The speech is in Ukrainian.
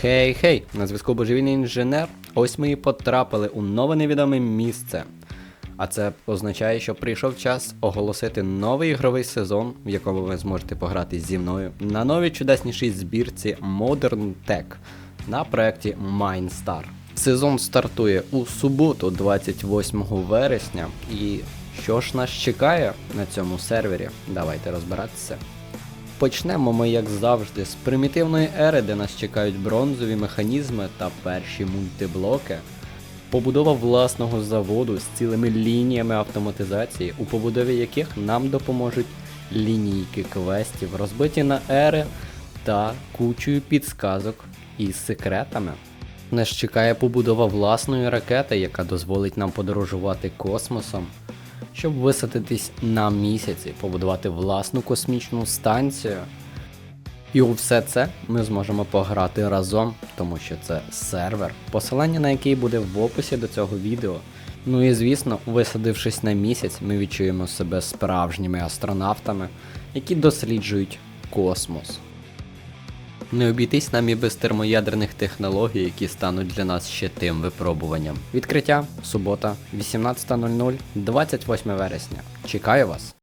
Хей, хей, на зв'язку божевільний інженер. Ось ми і потрапили у нове невідоме місце. А це означає, що прийшов час оголосити новий ігровий сезон, в якому ви зможете пограти зі мною на новій чудеснішій збірці Modern Tech на проєкті Mindstar. Сезон стартує у суботу, 28 вересня. І що ж нас чекає на цьому сервері? Давайте розбиратися. Почнемо ми, як завжди, з примітивної ери, де нас чекають бронзові механізми та перші мультиблоки. Побудова власного заводу з цілими лініями автоматизації, у побудові яких нам допоможуть лінійки квестів, розбиті на ери та кучою підсказок із секретами. Нас чекає побудова власної ракети, яка дозволить нам подорожувати космосом, щоб висадитись на місяці, побудувати власну космічну станцію. І у все це ми зможемо пограти разом, тому що це сервер, посилання на який буде в описі до цього відео. Ну і звісно, висадившись на місяць, ми відчуємо себе справжніми астронавтами, які досліджують космос. Не обійтись нам і без термоядерних технологій, які стануть для нас ще тим випробуванням. Відкриття субота, 18.00, 28 вересня. Чекаю вас!